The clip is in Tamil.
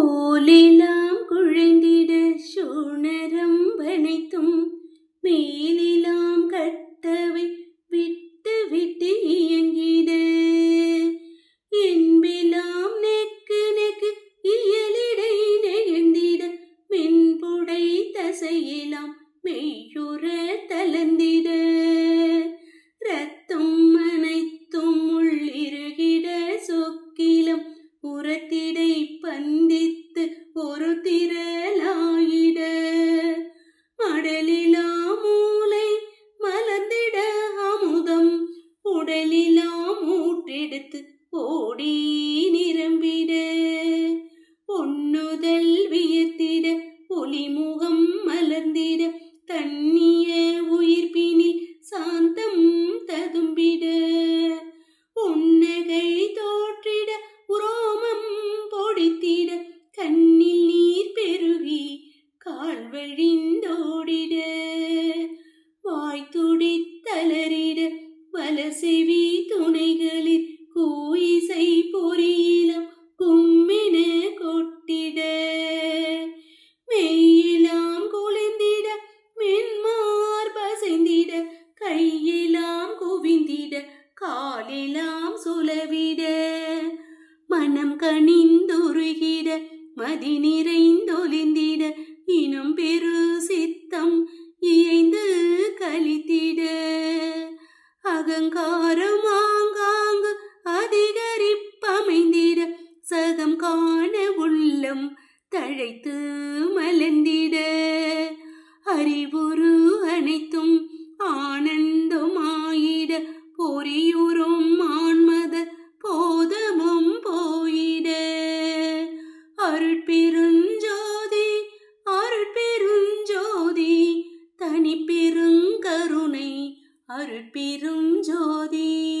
தோலெல்லாம் குழைந்திட சூணரம்பனைத்தும் மேலெல்லாம் கட்டவை விட்டு விட்டு இயங்கிட. என்பெல்லாம் நெக்கு நெக்கு இயலிடை நெகிழ்ந்திட மென்புடை தசையெல்லாம் மெய்யுற தளர்ந்திட. ரத்தம் அனைத்தும் உள்ளிருகிட சொக்கிலம் உரத்தில் மூட்டெடுத்து ஓடி நிரம்பிட. பொன்னுதல் வியத்திட ஒளிமுகம் மலர்ந்திட தண்ணிய உயிர்ப்பினில் சாந்தம் ததும்பிட. உன்னகை தோற்றிட உரோமம் பொடித்திட கண்ணில் நீர் பெருகி கால் வழிந்தோடிட. வாய் துடித்தலறிட வலசெவி துணைகளில் கூயிசை பொறியிலும் கும்மென கொட்டிட. மெய்யெல்லாம் குளிர்ந்திட மென்மார் பசைந்திட கையெல்லாம் குவிந்திட காலெல்லாம் சுலவிட. மனம் கனிந்துருகிட மதி நிறைந்தொலிந்திட இனம் பெரு சித்தம் இயைந்து கலித்திட அகங்காரமா அழைத்து மலர்ந்திட. அறிவுரு அனைத்தும் ஆனந்தமாயிட. பொறியுறும் ஆன்மத போதமும் போயிட. அருட்பெருஞ்சோதி அருட்பெருஞ்சோதி தனிப்பெருங்கருணை அருட்பெருஞ்சோதி.